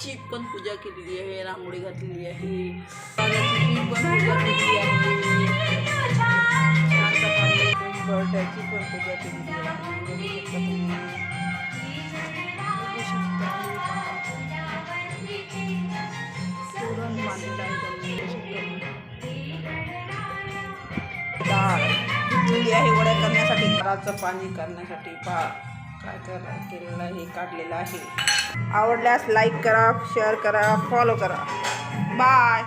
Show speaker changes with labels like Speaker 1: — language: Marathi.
Speaker 1: ची पण पूजा केलेली आहे रांगोळी घातलेली आहे. पण पूजा केलेली आहे बर्ड्याची पण पूजा केलेली आहे. डाळ आहे वड्या करण्यासाठी घराचं पाणी करण्यासाठी पा काय करा केलेलं हे काढलेलं आहे. आवडल्यास लाईक करा शेअर करा फॉलो करा. बाय